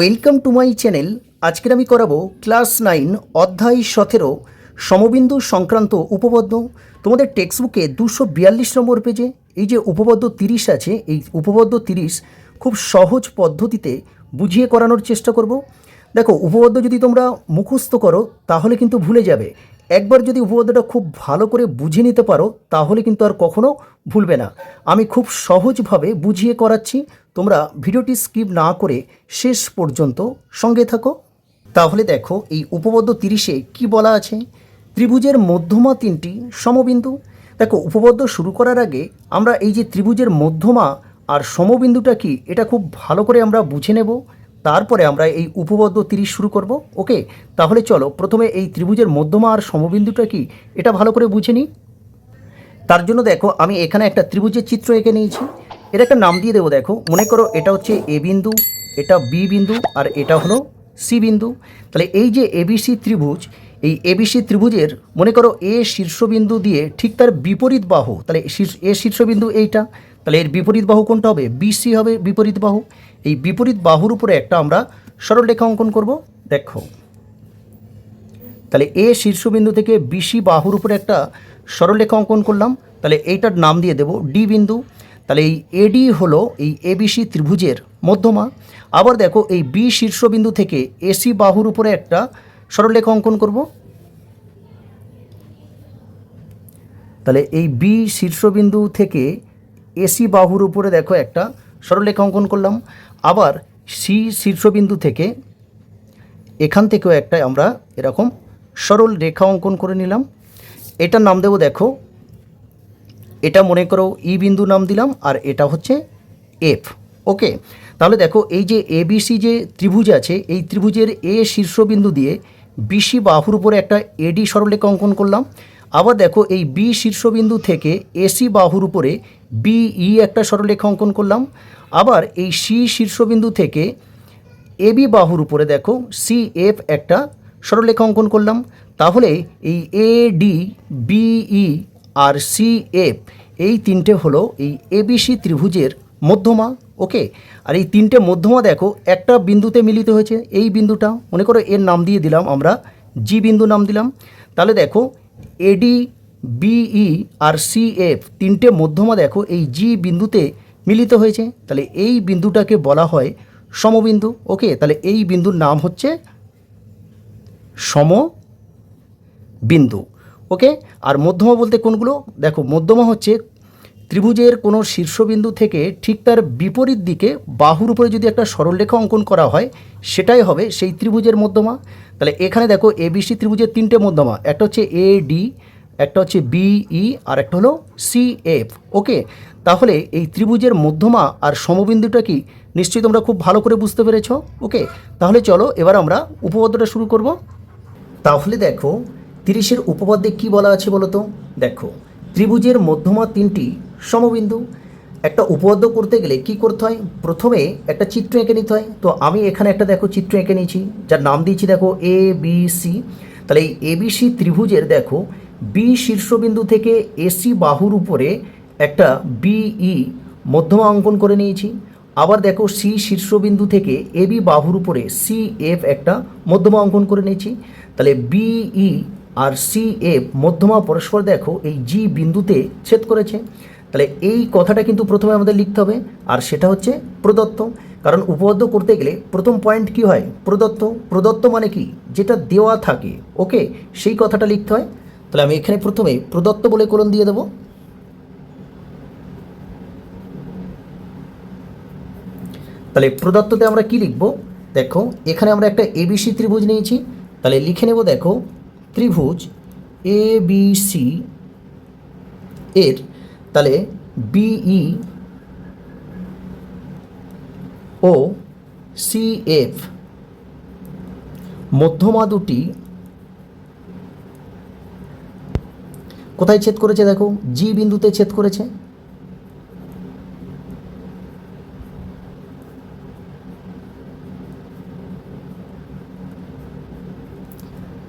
Welcome to my channel. আজকের আমি করাবো ক্লাস নাইন, অধ্যায় সতেরো, সমবিন্দু সংক্রান্ত উপপাদ্য। তোমাদের টেক্সটবুকে দুশো বিয়াল্লিশ নম্বর পেজে এই যে উপপাদ্য তিরিশ আছে, এই উপপাদ্য তিরিশ খুব সহজ পদ্ধতিতে বুঝিয়ে করানোর চেষ্টা করব। দেখো, উপপাদ্য যদি তোমরা মুখস্থ করো, তাহলে কিন্তু ভুলে যাবে। একবার যদি উপপাদ্যটা খুব ভালো করে বুঝে নিতে পারো, তাহলে কিন্তু আর কখনো ভুলবে না। আমি খুব সহজভাবে বুঝিয়ে করাচ্ছি। তোমরা ভিডিওটি স্কিপ না করে শেষ পর্যন্ত সঙ্গে থাকো। তাহলে দেখো, এই উপপাদ্য তিরিশে কি বলা আছে? ত্রিভুজের মধ্যমা তিনটি সমবিন্দু। দেখো, উপপাদ্য শুরু করার আগে আমরা এই যে ত্রিভুজের মধ্যমা আর সমবিন্দুটা কি, এটা খুব ভালো করে আমরা বুঝে নেব। তারপরে আমরা এই উপপাদ্য তিরিশ শুরু করব। ওকে, তাহলে চলো, প্রথমে এই ত্রিভুজের মধ্যমা আর সমবিন্দুটা কি? এটা ভালো করে বুঝে নিই। তার জন্য দেখো, আমি এখানে একটা ত্রিভুজের চিত্র এঁকে নিয়েছি। এর একটা নাম দিয়ে দেবো, দেখো। মনে করো এটা হচ্ছে এ বিন্দু, এটা বি বিন্দু, আর এটা হলো সি বিন্দু। তাহলে এই যে এবিসি ত্রিভুজ, এই এবিসি ত্রিভুজের, মনে করো এ শীর্ষবিন্দু দিয়ে ঠিক তার বিপরীত বাহু, তাহলে এ শীর্ষবিন্দু এইটা, তাহলে এর বিপরীত বাহু কোনটা হবে? বিসি হবে বিপরীত বাহু। এই বিপরীত বাহুর উপরে একটা আমরা সরলরেখা অঙ্কন করব। দেখো। তাহলে এ শীর্ষবিন্দু থেকে বিসি বাহুর উপরে একটা সরলরেখা অঙ্কন করলাম। তাহলে এইটার নাম দিয়ে দেব ডি বিন্দু। তাহলে এই এডি হলো এই এবিসি ত্রিভুজের মধ্যমা। আবার দেখো এই বি শীর্ষবিন্দু থেকে এসি বাহুর উপরে একটা সরলরেখা অঙ্কন করব। তাহলে এই বি শীর্ষবিন্দু থেকে এসি বাহুর উপরে দেখো একটা সরলরেখা অঙ্কন করলাম। আবার সি শীর্ষবিন্দু থেকে এখান থেকেও একটা আমরা এরকম সরল রেখা অঙ্কন করে নিলাম। এটার নাম দেবো দেখো, এটা মনে করো ই বিন্দু নাম দিলাম আর এটা হচ্ছে এফ ওকে? তাহলে দেখো এই যে এবিসি যে ত্রিভুজ আছে, এই ত্রিভুজের এ শীর্ষবিন্দু দিয়ে বিসি বাহুর উপরে একটা এডি সরলরেখা অঙ্কন করলাম। আবার দেখো এই বি শীর্ষবিন্দু থেকে এসি বাহুর উপরে বিই একটা সরলরেখা অঙ্কন করলাম। আবার এই সি শীর্ষবিন্দু থেকে এবি বাহুর উপরে দেখো, সি, এফ একটা সরলরেখা অঙ্কন করলাম। তাহলে এই এ, ডি বিই আর সি, এফ এই তিনটে হলো এই এবিসি ত্রিভুজের মধ্যমা, ওকে? আর এই তিনটে মধ্যমা দেখো, একটা বিন্দুতে মিলিত হয়েছে এই বিন্দুটা। মনে করো এর নাম দিয়ে দিলাম আমরা, জি বিন্দু নাম দিলাম। তাহলে দেখো এডি বিই আর সি, এফ তিনটে মধ্যমা দেখো, এই জি বিন্দুতে মিলিত হয়েছে। তাহলে এই বিন্দুটাকে বলা হয় সমবিন্দু, ওকে? তাহলে এই বিন্দুর নাম হচ্ছে সম বিন্দু ওকে? আর মধ্যমা বলতে কোনগুলো? দেখো, মধ্যমা হচ্ছে ত্রিভুজের কোনো শীর্ষবিন্দু থেকে ঠিক তার বিপরীত দিকে বাহুর উপরে যদি একটা সরলরেখা অঙ্কন করা হয়, সেটাই হবে সেই ত্রিভুজের মধ্যমা। তাহলে এখানে দেখো এবিসি ত্রিভুজের তিনটে মধ্যমা, একটা হচ্ছে এ, ডি একটা হচ্ছে বিই আর একটা হলো সি এফ ওকে তাহলে এই ত্রিভুজের মধ্যমা আর সমবিন্দুটা কি? নিশ্চয়ই তোমরা খুব ভালো করে বুঝতে পেরেছ। ওকে তাহলে চলো এবার আমরা উপপাদ্যটা শুরু করব। তাহলে দেখো, তিরিশের উপপাদ্যে কি বলা আছে বলো তো দেখো, ত্রিভুজের মধ্যমা তিনটি, সমবিন্দু। একটা উপপাদ্য করতে গেলে কি করতে হয়? প্রথমে একটা চিত্র এঁকে নিতে হয়। তো আমি এখানে একটা দেখো চিত্র এঁকে নিয়েছি। যার নাম দিয়েছি দেখো এ বি সি তাহলে এই এবিসি ত্রিভুজের দেখো বি শীর্ষবিন্দু থেকে এসি বাহুর উপরে একটা বিই মধ্যমা অঙ্কন করে নিয়েছি। আবার দেখো সি শীর্ষবিন্দু থেকে এবি বাহুর উপরে সি এফ একটা মধ্যমা অঙ্কন করে নিয়েছি। তাহলে বিই আর সি এফ মধ্যমা পরস্পর দেখো এই জি বিন্দুতে ছেদ করেছে। তাহলে এই কথাটা কিন্তু প্রথমে আমাদের লিখতে হবে, আর সেটা হচ্ছে প্রদত্ত। কারণ উপপাদ্য করতে গেলে প্রথম পয়েন্ট কি হয়? প্রদত্ত। প্রদত্ত মানে কি? যেটা দেওয়া থাকে ওকে সেই কথাটা লিখতে হয়। তাহলে আমি এখানে প্রথমে প্রদত্ত বলে কোলন দিয়ে দেবো। তাহলে প্রদত্ততে আমরা কি লিখব? দেখো, এখানে আমরা একটা এবিসি ত্রিভুজ নিয়েছি। তাহলে লিখে নেব, দেখো, ত্রিভুজ এ বি সি এর, তাহলে বিই ও সি এফ মধ্যমা দুটি কোথায় ছেদ করেছে দেখো? জি বিন্দুতে ছেদ করেছে।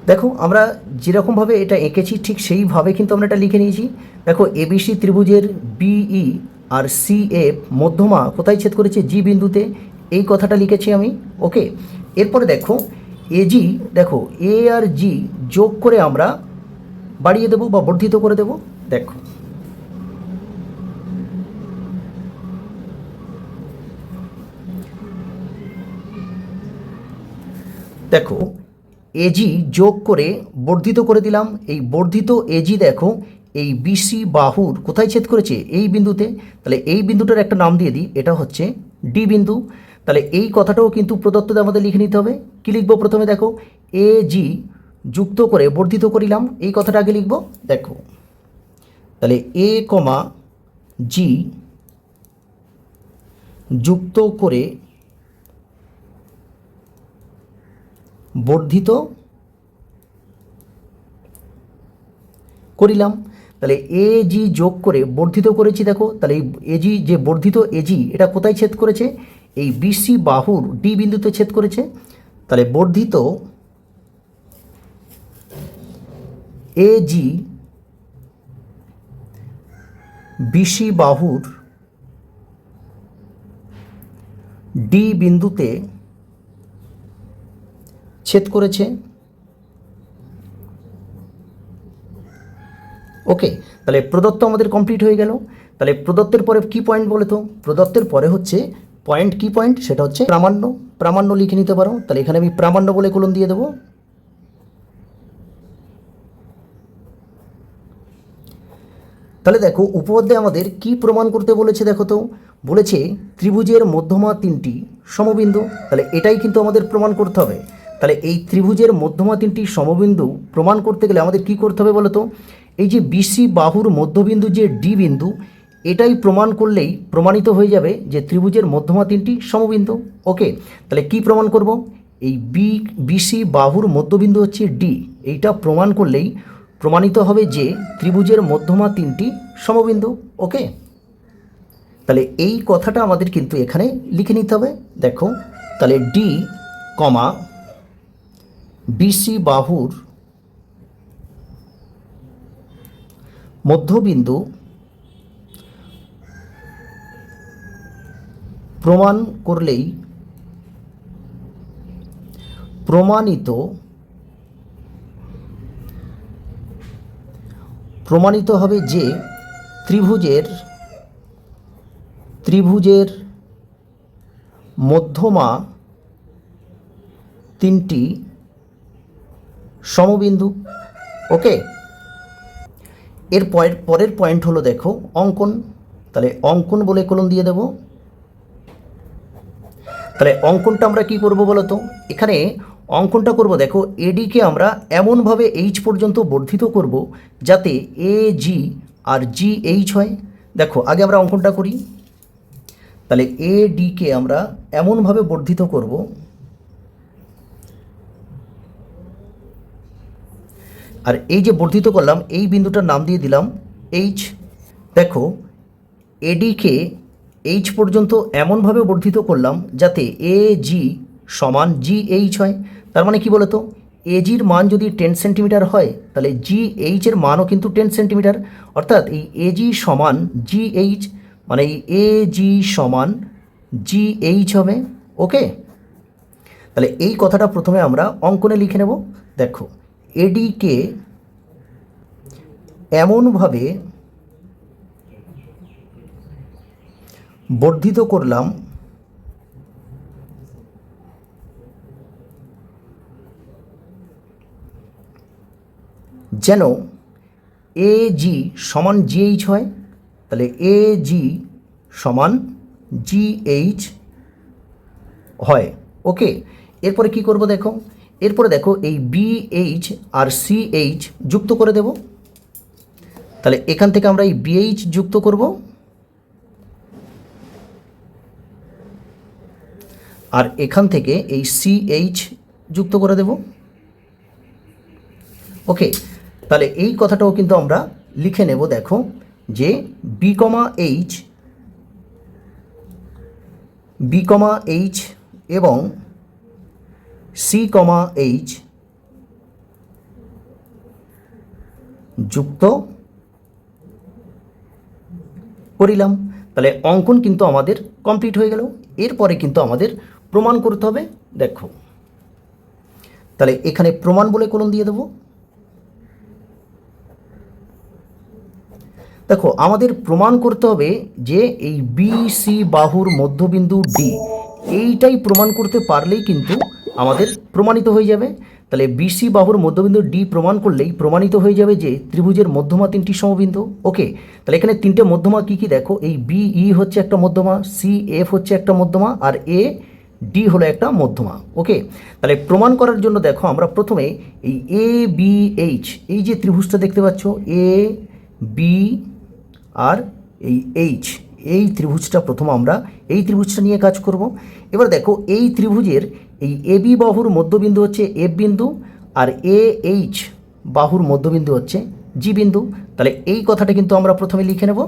দেখো, আমরা যেরকমভাবে এটা এঁকেছি, ঠিক সেইভাবে কিন্তু আমরা এটা লিখে নিয়েছি। দেখো এবিসি ত্রিভুজের বিই আর সি এফ মধ্যমা কোথায় ছেদ করেছে? জি বিন্দুতে। এই কথাটা লিখেছি আমি। ওকে এরপরে দেখো এজি দেখো এ আর জি যোগ করে আমরা বাড়িয়ে দেবো বা বর্ধিত করে দেবো? দেখো। দেখো এজি যোগ করে বর্ধিত করে দিলাম। এই বর্ধিত এজি দেখো, এই বিসি বাহুর কোথায় ছেদ করেছে? এই বিন্দুতে। তাহলে এই বিন্দুটার একটা নাম দিয়ে দিই, এটা হচ্ছে ডি বিন্দু। তাহলে এই কথাটাও কিন্তু প্রদত্ততে আমাদের লিখে নিতে হবে। কী লিখব প্রথমে দেখো? এ জি যুক্ত করে, বর্ধিত করিলাম। এই কথাটা আগে লিখব। দেখো, তাহলে এ কমা জি যুক্ত করে বর্ধিত করিলাম। তাহলে এ জি যোগ করে বর্ধিত করেছি, দেখো, তাহলে এই এজি যে বর্ধিত এজি এটা কোথায় ছেদ করেছে? এই বিসি বাহুর ডি বিন্দুতে ছেদ করেছে। তাহলে বর্ধিত এ জি বিসি বাহুর ডি বিন্দুতে ছেদ করেছে। ওকে, তাহলে প্রদত্ত আমাদের কমপ্লিট হয়ে গেল। তাহলে প্রদত্তের পরে কি পয়েন্ট বলে তো? প্রদত্তের পরে হচ্ছে পয়েন্ট কি পয়েন্ট সেটা হচ্ছে প্রামাণ্য। প্রামাণ্য লিখে নিতে পারো। তাহলে এখানে আমি প্রামাণ্য বলে কলম দিয়ে দেবো। তাহলে দেখো উপপাদ্যে আমাদের কি প্রমাণ করতে বলেছে দেখো তো? বলেছে ত্রিভুজের মধ্যমা তিনটি সমবিন্দু। তাহলে এটাই কিন্তু আমাদের প্রমাণ করতে হবে। তাহলে এই ত্রিভুজের মধ্যমা তিনটি সমবিন্দু প্রমাণ করতে গেলে আমাদের কি করতে হবে বলতো এই যে বিসি বাহুর মধ্যবিন্দু যে ডি বিন্দু, এটাই প্রমাণ করলেই প্রমাণিত হয়ে যাবে যে ত্রিভুজের মধ্যমা তিনটি সমবিন্দু। ওকে, তাহলে কি প্রমাণ করব? এই বি বিসি বাহুর মধ্যবিন্দু হচ্ছে ডি এইটা প্রমাণ করলেই প্রমাণিত হবে যে ত্রিভুজের মধ্যমা তিনটি সমবিন্দু, ওকে? তাহলে এই কথাটা আমাদের কিন্তু এখানে লিখে নিতে হবে। দেখো, তাহলে ডি কমা বিসি বাহুর মধ্যবিন্দু প্রমাণ করলেই প্রমাণিত প্রমাণিত হবে যে ত্রিভুজের ত্রিভুজের মধ্যমা তিনটি সমবিন্দু। ওকে? এর পয়ের, পরের পয়েন্ট হলো দেখো, অঙ্কন। তাহলে অঙ্কন বলে কলম দিয়ে দেব। তাহলে অঙ্কনটা আমরা কি করব বলো তো এখানে অঙ্কনটা করব, দেখো এডিকে আমরা এমনভাবে এইচ পর্যন্ত বর্ধিত করব যাতে এ জি আর জি এইচ হয়। দেখো, আগে আমরা অঙ্কনটা করি। তাহলে এ ডিকে আমরা এমনভাবে বর্ধিত করব। আর এই যে বর্ধিত করলাম, এই বিন্দুটার নাম দিয়ে দিলাম এইচ দেখো এডিকে এইচ পর্যন্ত এমনভাবে বর্ধিত করলাম যাতে এ জি সমান জি এইচ হয়। তার মানে কি বলতো? এজির মান যদি টেন সেন্টিমিটার হয়, তাহলে জি এইচের মানও কিন্তু টেন সেন্টিমিটার অর্থাৎ এই এজি সমান জি এইচ মানে এই এ জি সমান জি এইচ হবে। ওকে তাহলে এই কথাটা প্রথমে আমরা অঙ্কনে লিখে নেব। দেখো এডিকে এমনভাবে বর্ধিত করলাম যেন এ জি সমান জিএইচ হয়, তাহলে এ জি সমান জিএইচ হয়। ওকে, এরপরে কি করব দেখো? এরপরে দেখো এই বিএইচ আর সিএইচ যুক্ত করে দেব। তাহলে এখান থেকে আমরা এই বিএইচ যুক্ত করব। আর এখান থেকে এই সিএইচ যুক্ত করে দেব। ওকে তাহলে এই কথাটাও কিন্তু আমরা লিখে নেব, দেখো, যে B comma H B comma H এবং সি কমা এইচ যুক্ত করিলাম। তাহলে অঙ্কন কিন্তু আমাদের কমপ্লিট হয়ে গেল। এরপরে কিন্তু আমাদের প্রমাণ করতে হবে। দেখো, তাহলে এখানে প্রমাণ বলে কলম দিয়ে দেবো। দেখো, আমাদের প্রমাণ করতে হবে যে এই বি সি বাহুর মধ্যবিন্দু ডি এইটাই প্রমাণ করতে পারলেই কিন্তু আমাদের প্রমাণিত হয়ে যাবে। তাহলে বিসি বাহুর মধ্যবিন্দু ডি প্রমাণ করলেই প্রমাণিত হয়ে যাবে যে ত্রিভুজের মধ্যমা তিনটি সমবিন্দু। ওকে তাহলে এখানে তিনটে মধ্যমা কী কী? দেখো, এই বিই হচ্ছে একটা মধ্যমা সি এফ হচ্ছে একটা মধ্যমা, আর এ ডি হলো একটা মধ্যমা। ওকে তাহলে প্রমাণ করার জন্য দেখো, আমরা প্রথমে এই এ বি এইচ এই যে ত্রিভুজটা দেখতে পাচ্ছ এ বি আর এই এইচ এই ত্রিভুজটা প্রথম আমরা, এই ত্রিভুজটা নিয়ে কাজ করব। এবার দেখো, এই ত্রিভুজের এই এ বি বাহুর মধ্যবিন্দু হচ্ছে এফ বিন্দু আর এ এইচ বাহুর মধ্যবিন্দু হচ্ছে জি বিন্দু। তাহলে এই কথাটা কিন্তু আমরা প্রথমে লিখে নেব।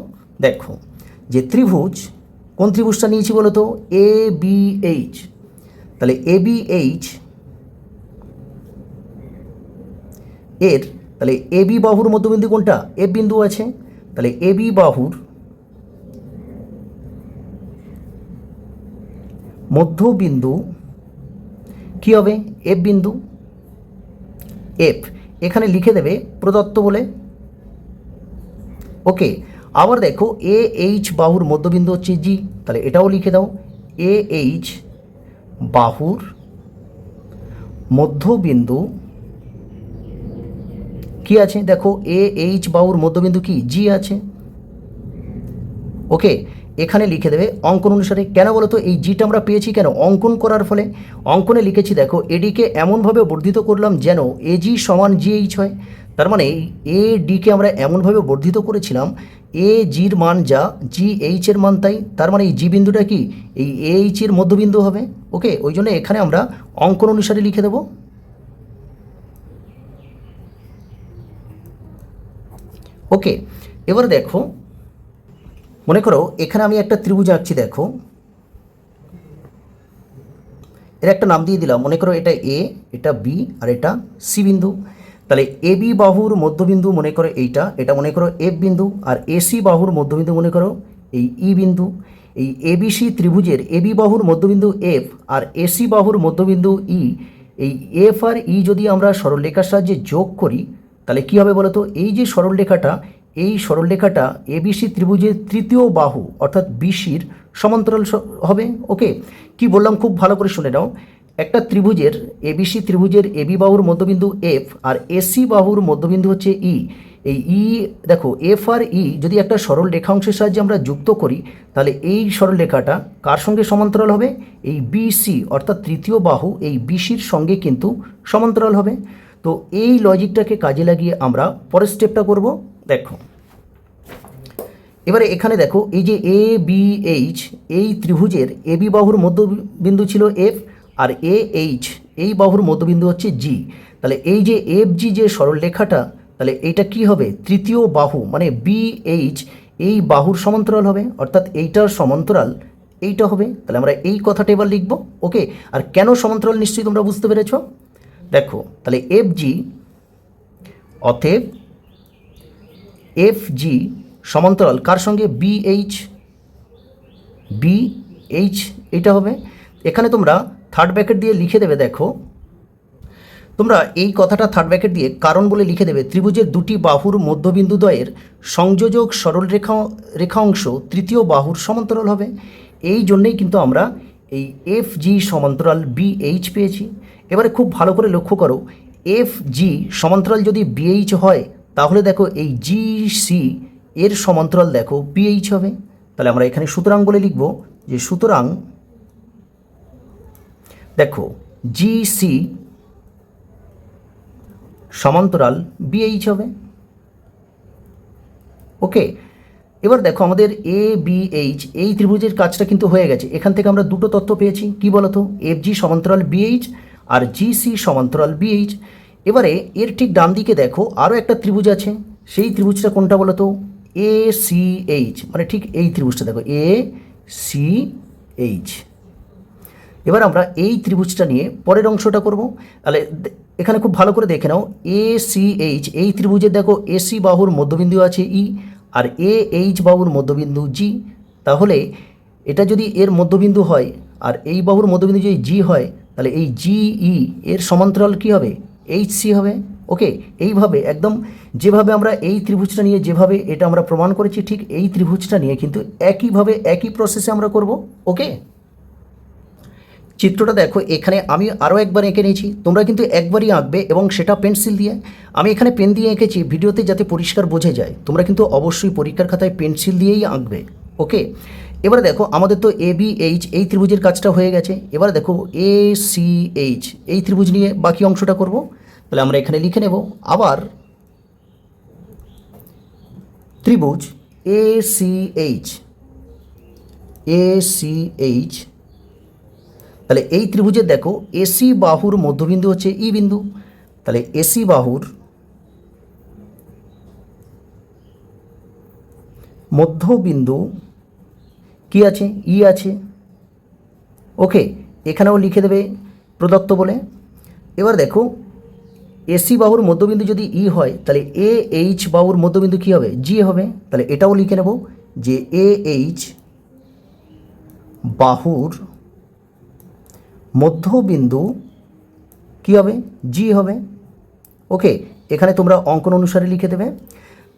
দেখো, যে ত্রিভুজ, কোন ত্রিভুজটা নিয়েছি বলো তো? এ বি এইচ তাহলে এ বি এইচ এর, তাহলে এ বি বাহুর মধ্যবিন্দু কোনটা? এফ বিন্দু আছে। তাহলে এ বি বাহুর মধ্যবিন্দু কি হবে? এফ বিন্দু এফ এখানে লিখে দেবে প্রদত্ত বলে। ওকে, আবার দেখো এ এইচ বাহুর মধ্যবিন্দু হচ্ছে জি। তাহলে এটাও লিখে দাও। এ এইচ বাহুর মধ্যবিন্দু কি আছে? দেখো এ এইচ বাহুর মধ্যবিন্দু কি? জি আছে। ওকে এখানে লিখে দেবে, অঙ্কন অনুসারে কেন বলো তো এই জিটা আমরা পেয়েছি কেন? অঙ্কন করার ফলে। অঙ্কনে লিখেছি, দেখো এডিকে এমনভাবে বর্ধিত করলাম যেন এজি সমান জি এইচ হয়। তার মানে এ ডিকে আমরা এমনভাবে বর্ধিত করেছিলাম এ জির মান যা জি এইচের মান তাই। তার মানে এই জি বিন্দুটা কি? এই এইচের মধ্যবিন্দু হবে। ওকে ওই জন্য এখানে আমরা অঙ্কন অনুসারে লিখে দেবো। ওকে, এবার দেখো, মনে করো এখানে আমি একটা ত্রিভুজ আঁকছি, দেখো। এর একটা নাম দিয়ে দিলাম, মনে করো এটা এ, এটা বি, আর এটা সি বিন্দু। তাহলে এ বি বাহুর মধ্যবিন্দু মনে করো এইটা, এটা মনে করো এফ বিন্দু, আর এসি বাহুর মধ্যবিন্দু মনে করো এই ই বিন্দু। এই এবিসি ত্রিভুজের এবি বাহুর মধ্যবিন্দু এফ, আর এসি বাহুর মধ্যবিন্দু ই। এই এফ আর ই যদি আমরা সরলরেখার সাহায্যে যোগ করি তাহলে কী হবে বলো তো এই যে সরলরেখাটা, এই সরলরেখাটা এবিসি ত্রিভুজের তৃতীয় বাহু, অর্থাৎ বিসির সমান্তরাল হবে? ওকে? কি বললাম? খুব ভালো করে শুনে নাও। একটা ত্রিভুজের এবিসি ত্রিভুজের এবি বাহুর মধ্যবিন্দু এফ আর এসি বাহুর মধ্যবিন্দু হচ্ছে ই। এই ই, দেখো, এফ আর ই যদি একটা সরল রেখাংশের সাহায্যে আমরা যুক্ত করি, তাহলে এই সরল রেখাটা কার সঙ্গে সমান্তরাল হবে? এই বিসি অর্থাৎ তৃতীয় বাহু, এই বিসির সঙ্গে কিন্তু সমান্তরাল হবে। তো এই লজিকটাকে কাজে লাগিয়ে আমরা পরের স্টেপটা করব। দেখো। এবারে এখানে দেখো, এই যে এ বি এইচ এই ত্রিভুজের এ বি বাহুর মধ্যবিন্দু ছিল এফ আর এ এইচ এই বাহুর মধ্যবিন্দু হচ্ছে জি তাহলে এই যে এফ জি যে সরল রেখাটা তাহলে এইটা কি হবে? তৃতীয় বাহু মানে বি এইচ এই বাহুর সমান্তরাল হবে। অর্থাৎ এইটার সমান্তরাল এইটা হবে। তাহলে আমরা এই কথাটা এবার লিখব। ওকে আর কেন সমান্তরাল নিশ্চয়ই তোমরা বুঝতে পেরেছ? দেখো, তাহলে এফ জি অতএব এফ জি সমান্তরাল, কার সঙ্গে? বি এইচ বি এইচ এটা হবে। এখানে তোমরা থার্ড ব্র্যাকেট দিয়ে লিখে দেবে, দেখো। তোমরা এই কথাটা থার্ড ব্র্যাকেট দিয়ে কারণ বলে লিখে দেবে, ত্রিভুজের দুটি বাহুর মধ্যবিন্দুদ্বয়ের সংযোজক সরল রেখা রেখা অংশ তৃতীয় বাহুর সমান্তরাল হবে। এই জন্যেই কিন্তু আমরা এই এফ জি সমান্তরাল বি এইচ পেয়েছি। এবারে খুব ভালো করে লক্ষ্য করো এফ জি সমান্তরাল যদি বিএইচ হয়, তাহলে দেখো এই জি সি এর সমান্তরাল দেখো বিএইচ হবে। তাহলে আমরা এখানে সুতরাং বলে লিখব যে সুতরাং দেখো জি সি সমান্তরাল বিএইচ হবে। ওকে এবার দেখো আমাদের এ বি এইচ এই ত্রিভুজের কাজটা কিন্তু হয়ে গেছে। এখান থেকে আমরা দুটো তথ্য পেয়েছি। কি বলতো? এফ জি সমান্তরাল বিএইচ আর জি সি সমান্তরাল বিএইচ এবারে এর ঠিক ডান দিকে দেখো আরও একটা ত্রিভুজ আছে। সেই ত্রিভুজটা কোনটা বলতো? এ সি এইচ মানে ঠিক এই ত্রিভুজটা দেখো। এ সি এইচ এবার আমরা এই ত্রিভুজটা নিয়ে পরের অংশটা করব। তাহলে এখানে খুব ভালো করে দেখে নাও। এ সি এইচ এই ত্রিভুজের দেখো এসি বাহুর মধ্যবিন্দু আছে ই আর এ এইচ বাবুর মধ্যবিন্দু জি তাহলে এটা যদি এর মধ্যবিন্দু হয় আর এই বাবুর মধ্যবিন্দু যদি জি হয়, তাহলে এই জি ই এর সমান্তরাল কী হবে? এইচ সি হবে। ওকে এইভাবে একদম যেভাবে আমরা এই ত্রিভুজটা নিয়ে যেভাবে এটা আমরা প্রমাণ করেছি, ঠিক এই ত্রিভুজটা নিয়ে কিন্তু একইভাবে একই প্রসেসে আমরা করব। ওকে চিত্রটা দেখো, এখানে আমি আরও একবার এঁকে নিয়েছি। তোমরা কিন্তু একবারই আঁকবে এবং সেটা পেন্সিল দিয়ে। আমি এখানে পেন দিয়ে এঁকেছি ভিডিওতে যাতে পরিষ্কার বোঝা যায়। তোমরা কিন্তু অবশ্যই পরীক্ষার খাতায় পেন্সিল দিয়েই আঁকবে, ওকে? এবারে দেখো, আমাদের তো এ, বি, এইচ, এই ত্রিভুজের কাজটা হয়ে গেছে। এবার দেখো, এ, সি, এইচ, এই ত্রিভুজ নিয়ে বাকি অংশটা করব। তাহলে আমরা এখানে লিখে নেব, আবার ত্রিভুজ, A, C, H, A, C, H তাহলে এই ত্রিভুজে দেখো এসি বাহুর মধ্যবিন্দু হচ্ছে ই বিন্দু। তাহলে এসি বাহুর মধ্যবিন্দু কি আছে? ই আছে। ওকে এখানেও লিখে দেবে প্রদত্ত বলে। এবার দেখো এসি বাহুর মধ্যবিন্দু যদি ই হয়, তাহলে এ এইচ বাহুর মধ্যবিন্দু কী হবে? জি হবে। তাহলে এটাও লিখে নেব যে এ এইচ বাহুর মধ্যবিন্দু কী হবে? জি হবে। ওকে এখানে তোমরা অঙ্কন অনুসারে লিখে দেবে।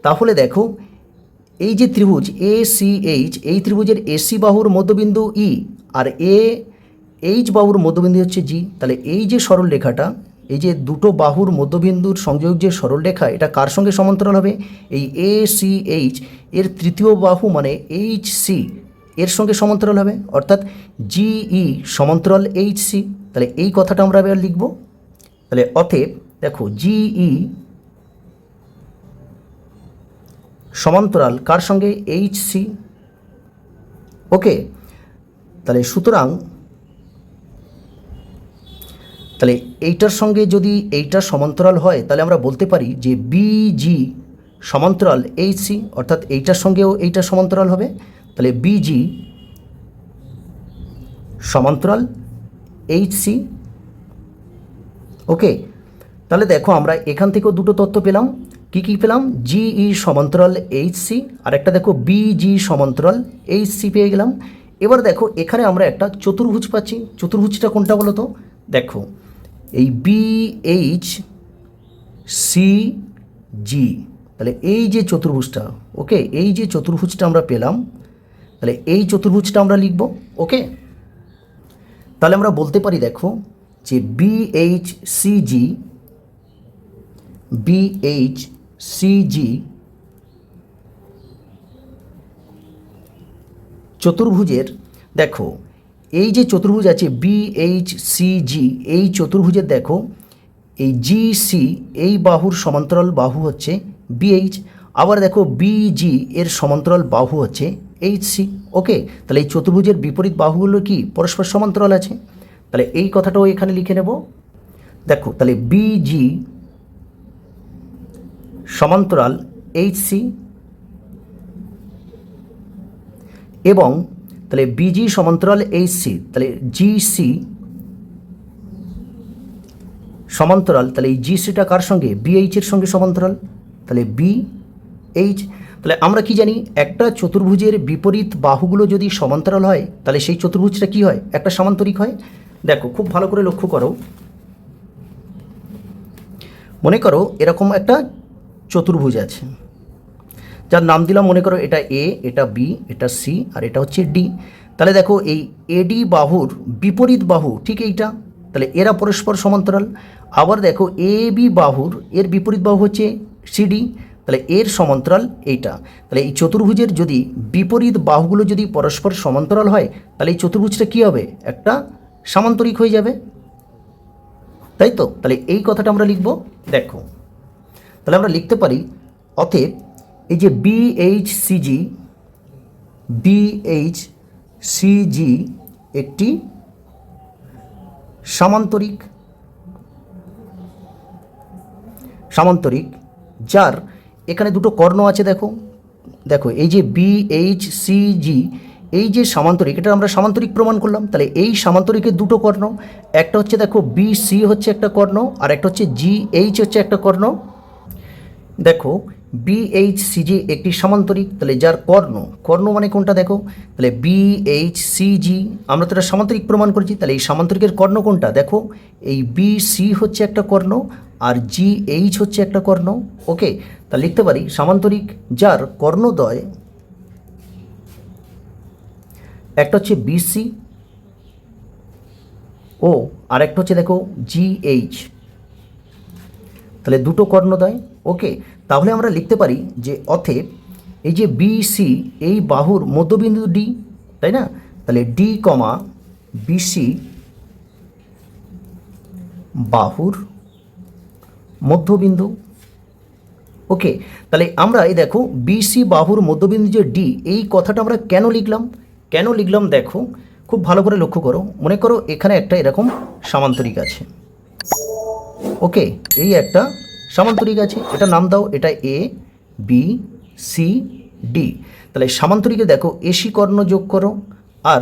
তাহলে দেখো, এই যে ত্রিভুজ এ সি এইচ এই ত্রিভুজের এসি বাহুর মধ্যবিন্দু ই আর এ এইচ বাহুর মধ্যবিন্দু হচ্ছে জি তাহলে এই যে সরল রেখাটা এই যে দুটো বাহুর মধ্যবিন্দুর সংযোগ যে সরল রেখা এটা কার সঙ্গে সমান্তরাল হবে? এই এ সি এইচ এর তৃতীয় বাহু মানে এইচ সি এর সঙ্গে সমান্তরাল হবে, অর্থাৎ জিই সমান্তরাল এইচ সি তাহলে এই কথাটা আমরা এবার লিখব। তাহলে অতএব দেখো জিই সমান্তরাল কার সঙ্গে? এইচ সি ওকে, তাহলে সুতরাং তাহলে এইটার সঙ্গে যদি এইটার সমান্তরাল হয়, তাহলে আমরা বলতে পারি যে বিজি সমান্তরাল এইচ সি অর্থাৎ এইটার সঙ্গেও এইটা সমান্তরাল হবে। তাহলে বিজি সমান্তরাল এইচ সি ওকে তাহলে দেখো আমরা এখান থেকেও দুটো তথ্য পেলাম। কি কি পেলাম? জিই সমান্তরাল এইচ সি আর একটা দেখো বিজি সমান্তরাল এইচ সি পেয়ে গেলাম। এবার দেখো এখানে আমরা একটা চতুর্ভুজ পাচ্ছি। চতুর্ভুজটা কোনটা বলো তো? দেখো, এই বি এইচ সি জি তাহলে এই যে চতুর্ভুজটা ওকে এই যে চতুর্ভুজটা আমরা পেলাম তাহলে এই চতুর্ভুজটা আমরা লিখব, ওকে? তাহলে আমরা বলতে পারি, দেখো, যে B H C G B H C G চতুর্ভুজের, দেখো, এই যে চতুর্ভুজ আছে বি এইচ সি জি এই চতুর্ভুজের, দেখো, এই জি সি এই বাহুর সমান্তরাল বাহু হচ্ছে বিএইচ আবার দেখো বিজি এর সমান্তরাল বাহু হচ্ছে এইচ সি ওকে তাহলে এই চতুর্ভুজের বিপরীত বাহুগুলো কি পরস্পর সমান্তরাল আছে? তাহলে এই কথাটাও এখানে লিখে নেব। দেখো, তাহলে বিজি সমান্তরাল এইচ সি এবং তাহলে বিজি সমান্তরাল এইচ সি তাহলে জিসি সমান্তরাল, তাহলে এই জিসিটা কার সঙ্গে? বিএইচ এর সঙ্গে সমান্তরাল। তাহলে বি এইচ তাহলে আমরা কি জানি, একটা চতুর্ভুজের বিপরীত বাহুগুলো যদি সমান্তরাল হয়, তাহলে সেই চতুর্ভুজটা কি হয়? একটা সমান্তরিক হয়? দেখো, খুব ভালো করে লক্ষ্য করো। মনে করো এরকম একটা চতুর্ভুজ আছে। যার নাম দিলাম, মনে করো এটা এ এটা বি এটা সি আর এটা হচ্ছে ডি তাহলে দেখো, এই এডি বাহুর বিপরীত বাহু ঠিক এইটা? তাহলে এরা পরস্পর সমান্তরাল। আবার দেখো এ বি বাহুর, এর বিপরীত বাহু হচ্ছে সিডি তাহলে এর সমান্তরাল এইটা। তাহলে এই চতুর্ভুজের যদি বিপরীত বাহুগুলো যদি পরস্পর সমান্তরাল হয়, তাহলে এই চতুর্ভুজটা কী হবে? একটা সামান্তরিক হয়ে যাবে। তাই তো? তাহলে এই কথাটা আমরা লিখব। দেখো, তাহলে আমরা লিখতে পারি, অতএব এই যে B B H C G B H C G একটি সামান্তরিক সামান্তরিক, যার এখানে দুটো কর্ণ আছে, দেখো। দেখো, এই যে বি এইচ সি জি এই যে সামান্তরিক, এটা আমরা সামান্তরিক প্রমাণ করলাম। তাহলে এই সামান্তরিকের দুটো কর্ণ, একটা হচ্ছে দেখো বি সি হচ্ছে একটা কর্ণ, আর একটা হচ্ছে জি এইচ হচ্ছে একটা কর্ণ। দেখো বিএইচসিজি একটি সামান্তরিক, তাহলে যার কর্ণ কর্ণ মানে কোনটা দেখো? তাহলে বিএইচসিজি আমরা তো এটা সামান্তরিক প্রমাণ করেছি, তাহলে এই সামান্তরিকের কর্ণ কোনটা? দেখো, এই বিসি হচ্ছে একটা কর্ণ আর জি এইচ হচ্ছে একটা কর্ণ ওকে তা লিখতে পারি, সামান্তরিক যার কর্ণদ্বয় একটা হচ্ছে বিসি ও আর একটা হচ্ছে দেখো জিএইচ তাহলে দুটো কর্ণদ্বয় ওকে তাহলে আমরা লিখতে পারি যে অথেব এই যে বিসি এই বাহুর মধ্যবিন্দু ডি তাই না? তাহলে ডি কমা বিসি বাহুর মধ্যবিন্দু। ওকে, তাহলে আমরা এই দেখো বিসি বাহুর মধ্যবিন্দু যে ডি এই কথাটা আমরা কেন লিখলাম? কেন লিখলাম দেখো, খুব ভালো করে লক্ষ্য করো। মনে করো এখানে একটা এরকম সামান্তরিক আছে। ওকে, এই একটা সামান্তরিক আছে। এটা নাম দাও, এটা এ বি সি ডি তাহলে সামান্তরিকে দেখো এসি কর্ণ যোগ করো আর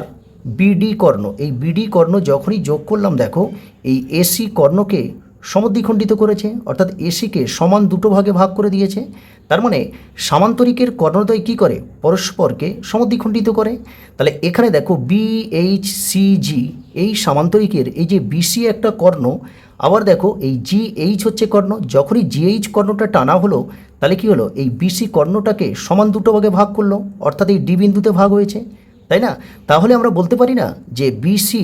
বিডি কর্ণ। এই বিডি কর্ণ যখনই যোগ করলাম দেখো, এই এসি কর্ণকে সমদ্বিখণ্ডিত করেছে, অর্থাৎ এসিকে সমান দুটো ভাগে ভাগ করে দিয়েছে। তার মানে সামান্তরিকের কর্ণদ্বয় কী করে? পরস্পরকে সমদ্বিখণ্ডিত করে। তাহলে এখানে দেখো বিএইচ সিজি এই সামান্তরিকের, এই যে বিসি একটা কর্ণ, আবার দেখো এই জি এইচ হচ্ছে কর্ণ, যখনই জিএইচ কর্ণটা টানা হলো, তাহলে কি হলো? এই বিসি কর্ণটাকে সমান দুটো ভাগে ভাগ করল, অর্থাৎ এই ডি বিন্দুতে ভাগ হয়েছে। তাই না? তাহলে আমরা বলতে পারি না যে বিসি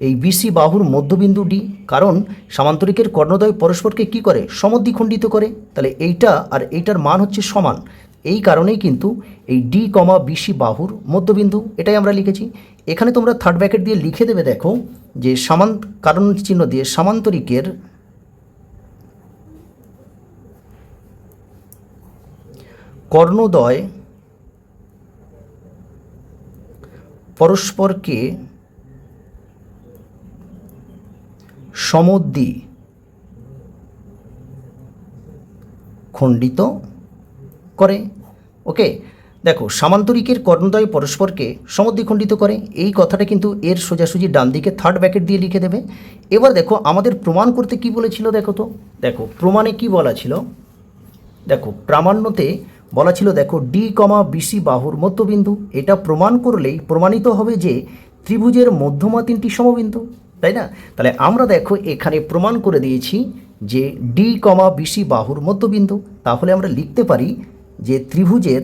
এই বিসি বাহুর মধ্যবিন্দু ডি কারণ সামান্তরিকের কর্ণদ্বয় পরস্পরকে কি করে? সমদ্বিখণ্ডিত করে। তাহলে এইটা আর এইটার মান হচ্ছে সমান। এই কারণেই কিন্তু এই ডি কমা বিসি বাহুর মধ্যবিন্দু, এটাই আমরা লিখেছি। এখানে তোমরা থার্ড ব্র্যাকেট দিয়ে লিখে দেবে, দেখো, যে সমান, কারণ চিহ্ন দিয়ে সামান্তরিকের কর্ণদ্বয় পরস্পরকে সমদ্বি, খণ্ডিত করে। ওকে, দেখো, সামান্তরিকের কর্ণদ্বয় পরস্পরকে সমদ্বিখণ্ডিত করে। এই কথাটা কিন্তু এর সোজাসুজি ডান দিকে থার্ড ব্যাকেট দিয়ে লিখে দেবে। এবার দেখো, আমাদের প্রমাণ করতে কি বলেছিল দেখো তো? দেখো, প্রমাণে কি বলা ছিল? দেখো, প্রামাণ্যতে বলা ছিল, দেখো ডি কমা বিসি বাহুর মধ্যবিন্দু। এটা প্রমাণ করলেই প্রমাণিত হবে যে ত্রিভুজের মধ্যমা তিনটি সমবিন্দু। তাই না? তাহলে আমরা দেখো এখানে প্রমাণ করে দিয়েছি যে ডি কমা বিসি বাহুর মধ্যবিন্দু। তাহলে আমরা লিখতে পারি যে ত্রিভুজের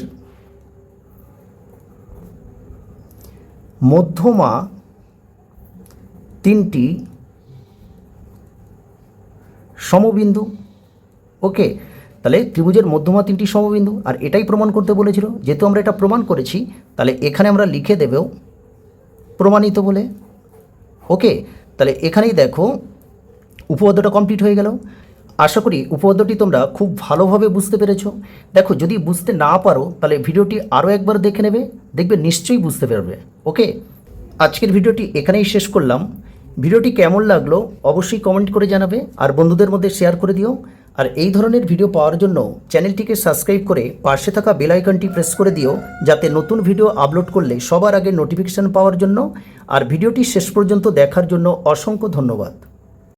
মধ্যমা তিনটি সমবিন্দু। ওকে? তাহলে ত্রিভুজের মধ্যমা তিনটি সমবিন্দু, আর এটাই প্রমাণ করতে বলেছিল। যেহেতু আমরা এটা প্রমাণ করেছি, তাহলে এখানে আমরা লিখে দেবেও প্রমাণিত বলে। ওকে? তাহলে এখানেই দেখো উপপাদ্যটা কমপ্লিট হয়ে গেল। আশা করি উপপাদ্যটি তোমরা খুব ভালোভাবে বুঝতে পেরেছ। দেখো, যদি বুঝতে না পারো, তাহলে ভিডিওটি আরও একবার দেখে নেবে, দেখবে নিশ্চয়ই বুঝতে পারবে। ওকে? আজকের ভিডিওটি এখানেই শেষ করলাম। ভিডিওটি কেমন লাগল অবশ্যই কমেন্ট করে জানাবে, আর বন্ধুদের মধ্যে শেয়ার করে দিও। আর এই ধরনের ভিডিও পাওয়ার জন্য চ্যানেলটিকে সাবস্ক্রাইব করে পাশে থাকা বেল আইকনটি প্রেস করে দিও, যাতে নতুন ভিডিও আপলোড করলে সবার আগে নোটিফিকেশান পাওয়ার জন্য। আর ভিডিওটি শেষ পর্যন্ত দেখার জন্য অসংখ্য ধন্যবাদ।